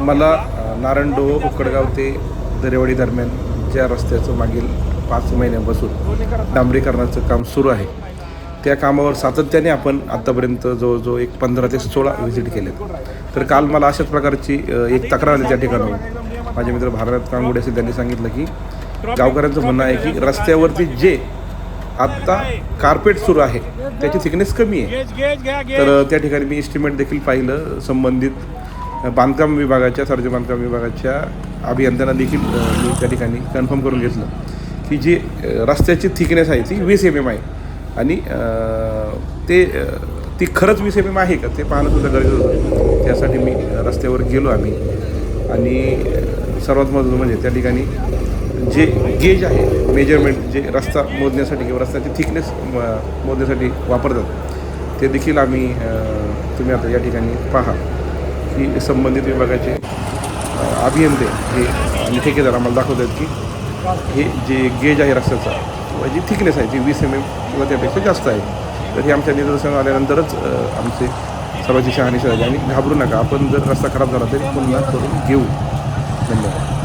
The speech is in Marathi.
मला नारायणडोह उकडगाव ते दरेवाडी दरम्यान ज्या रस्त्याचं मागील पाच महिन्यापासून डांबरीकरणाचं काम सुरू आहे त्या कामावर सातत्याने आपण आत्तापर्यंत जवळजवळ एक पंधरा ते सोळा व्हिजिट केलेत. तर काल मला अशाच प्रकारची एक तक्रार आली त्या ठिकाणावर माझे मित्र भारत कांगुडे असेल त्यांनी सांगितलं की गावकऱ्यांचं म्हणणं आहे की रस्त्यावरती जे आत्ता कार्पेट सुरू आहे त्याची थिकनेस कमी आहे. तर त्या ठिकाणी मी इस्टिमेट देखील पाहिलं संबंधित बांधकाम विभागाच्या सार्वजनिक बांधकाम विभागाच्या अभियंत्यांना देखील मी त्या ठिकाणी कन्फर्म करून घेतलं. की जी रस्त्याची थिकनेस आहे ती वीस एम एम आहे. आणि ते ती खरंच वीस एम एम आहे का ते पाहणं सुद्धा गरजेचं होतं. त्यासाठी मी रस्त्यावर गेलो आम्ही. आणि सर्वात महत्त्वाचं म्हणजे त्या ठिकाणी जे गेज आहे मेजरमेंट जे रस्ता मोजण्यासाठी किंवा रस्त्याची थिकनेस मोजण्यासाठी वापरतात ते देखील आम्ही तुम्ही आता या ठिकाणी पहा. की संबंधित विभागाचे अभियंते हे आणि ठेकेदार आम्हाला दाखवत आहेत की हे जे गेज आहे रस्त्याचा किंवा जी थिकनेस आहे ती वीस एम एम किंवा त्यापेक्षा जास्त आहे तर हे आमच्या निदर्शन आल्यानंतरच आमचे सर्वांची शहानिशा झाली आणि घाबरू नका आपण जर रस्ता खराब झाला तरी पुन्हा करून घेऊ. धन्यवाद.